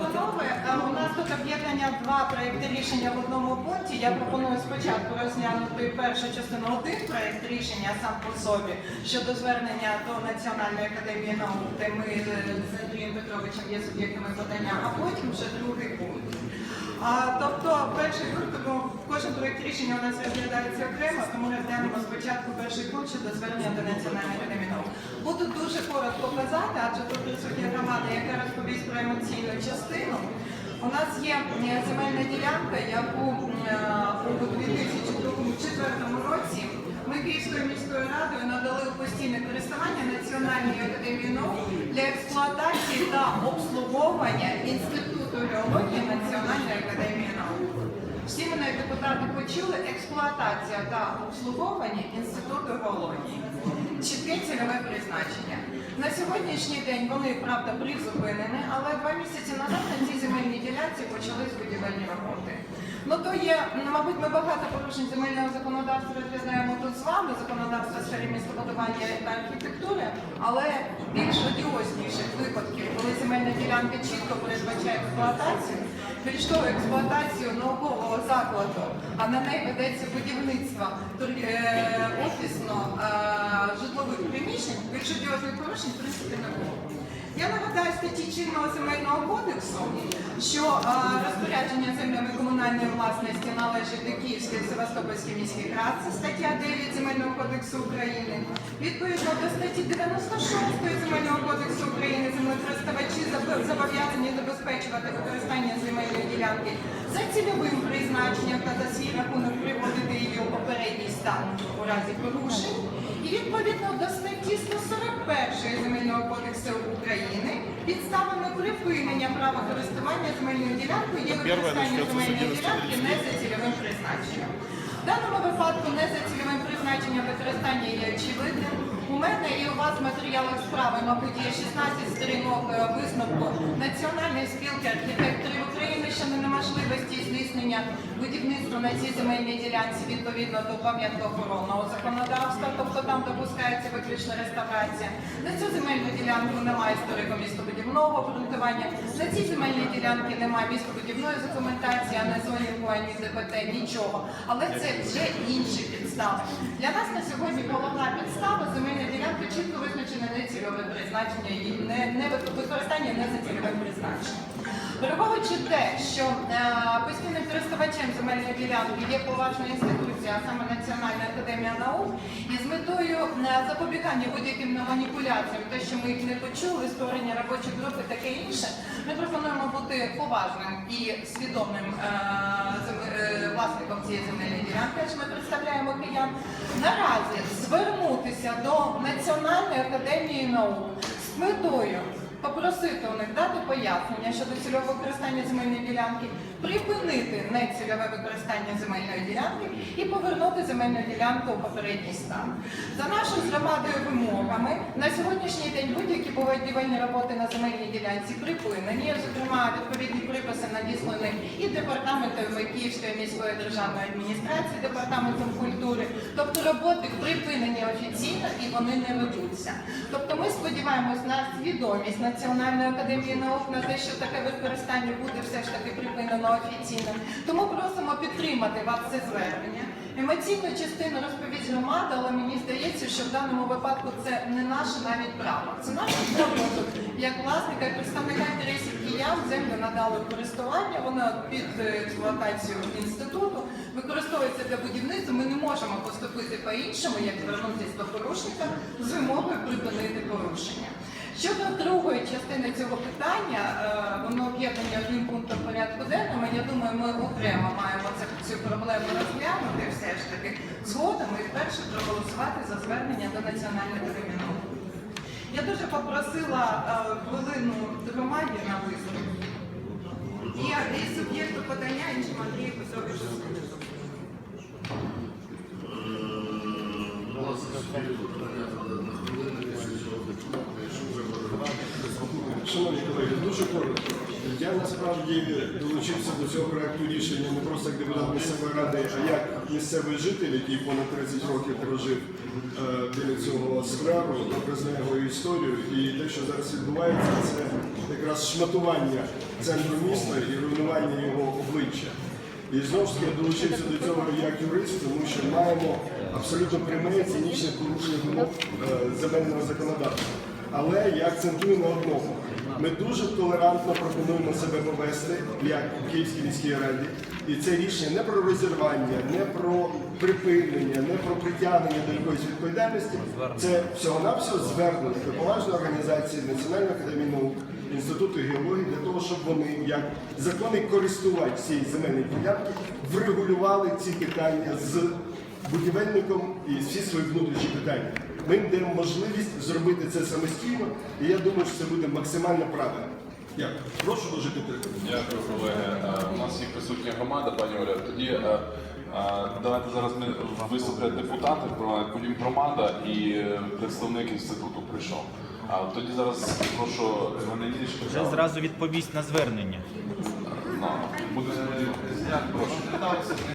постанови. Е, У нас тут об'єднання два проекти рішення в одному пункті. Я пропоную спочатку розглянути першу частину один проект рішення сам по собі щодо звернення до Національної академії наук, де ми е, з Андрієм Петровичем є суб'єктами подання, а потім вже другий пункт. А, тобто перший пункт, тому кожен проект рішення у нас розглядається окремо, тому розглянемо спочатку перший пункт щодо звернення до Національної академії. Буду дуже коротко казати, адже тут присутня громада, яка розповість про емоційну частину. У нас є е, земельна ділянка, яку е, у 2004 році ми Київською міською радою надали у постійне користування Національній академії наук для експлуатації та обслуговування Інституту геології Національної академії наук. Всі мене депутати почули експлуатація та обслуговування Інституту геології. Чітке цільове призначення. На сьогоднішній день вони, правда, призупинені, але два місяці назад на цій земельній ділянці почались будівельні роботи. Ну то є, мабуть, ми багато порушень земельного законодавства розглядаємо тут з вами, законодавства в сфері містобудування та архітектури, але більш одіозніших випадків, коли земельна ділянка чітко передбачає експлуатацію, того, експлуатацію наукового закладу, а на неї ведеться будівництво е, офісно е, приміщень, більш одіозних порушень в принципі не було. Я нагадаю статті чинного земельного кодексу, що е, розпорядження землями комунальної власності належить до Київської Севастопольської міських рад, це стаття 9 Земельного кодексу України. Відповідно до статті 96 Земельного кодексу України землекористувачі зобов'язані забезпечувати використання ділянки за цільовим призначенням та за свій рахунок приводити її у попередній стан у разі порушень. І відповідно до статті 141 Земельного кодексу України підставами припинення права користування земельною ділянкою є використання земельної ділянки не за цільовим призначенням. В даному випадку не за цільовим призначенням використання є очевидним. У мене і у вас в матеріалах справи, мабуть, є 16 сторінок е, висновку Національної спілки архітекторів здійснення будівництва на цій земельній ділянці відповідно до пам'ятко-охоронного законодавства, тобто там допускається виключно реставрація. На цю земельну ділянку немає історико-містобудівного обґрунтування, на цій земельній ділянці немає містобудівної документації, а не зонінку, ані ДПТ, нічого. Але це вже інші підстави. Для нас на сьогодні головна підстава земельна ділянка чітко визначена не цільове призначення і не, не використання не за цільовим призначенням. Враховуючи те, що е, постійним користувачем земельної ділянки є поважна інституція, саме Національна академія наук, і з метою е, запобігання будь-яким маніпуляціям, те, що ми їх не почули, створення робочої групи, таке інше, ми пропонуємо бути поважним і свідомим е, власником цієї земельної ділянки, адже ми представляємо киян. Наразі звернутися до Національної академії наук з метою попросити у них дати пояснення щодо цільового використання земельної ділянки, припинити нецільове використання земельної ділянки і повернути земельну ділянку у попередній стан. За нашою з громадою вимогами на сьогоднішній день будь-які будівельні роботи на земельній ділянці припинені. Зокрема, відповідні приписи надіслані і департаментом Київської міської державної адміністрації, департаментом культури. Тобто роботи припинені офіційно і вони не ведуться. Тобто ми сподіваємось на свідомість Національної академії наук на те, що таке використання буде все ж таки припинено офіційно. Тому просимо підтримати вас це звернення. Емоційну частину розповість громада, але мені здається, що в даному випадку це не наше навіть право. Це наш обов'язок як власника і представника інтересів киян землю надали в користування. Вона під е, експлуатацію інституту використовується для будівництва. Ми не можемо поступити по-іншому, як звернутися до порушника з вимогою припинити частини цього питання, е, воно об'єднання одним пунктом порядку денному. Я думаю, ми окремо маємо цю проблему розглянути все ж таки згодом і вперше проголосувати за звернення до Національної академії. Я дуже попросила е, хвилину громаді на виступ. І, суб'єкту подання іншим Андрію Петровичу. Я насправді долучився до цього проекту рішення не просто як депутат місцевої ради, а як місцевий житель, який понад 30 років прожив е, біля цього скверу, добре знає його історію. І те, що зараз відбувається, це якраз шматування центру міста і руйнування його обличчя. І знову ж таки я долучився до цього як юрист, тому що маємо абсолютно пряме і цинічне порушення вимог е, земельного законодавства. Але я акцентую на одному. Ми дуже толерантно пропонуємо себе повести як у Київській міській раді. І це рішення не про розірвання, не про припинення, не про притягнення до якоїсь відповідальності. Це всього-навсього звернення до поважної організації Національної академії наук, Інституту геології для того, щоб вони, як законний користувач цієї земельної ділянки, врегулювали ці питання з будівельником і всі свої внутрішні питання. Ми їм даємо можливість зробити це самостійно, і я думаю, що це буде максимально правильно. Дякую. Прошу дуже підтримати. Дякую, колеги. Е, У нас є присутня громада, пані Оля. Тоді е, е, давайте зараз ми виступлять депутати, потім громада і представник інституту прийшов. А тоді зараз прошу. Вже зразу відповість на звернення. Буде сподіватися. Прошу.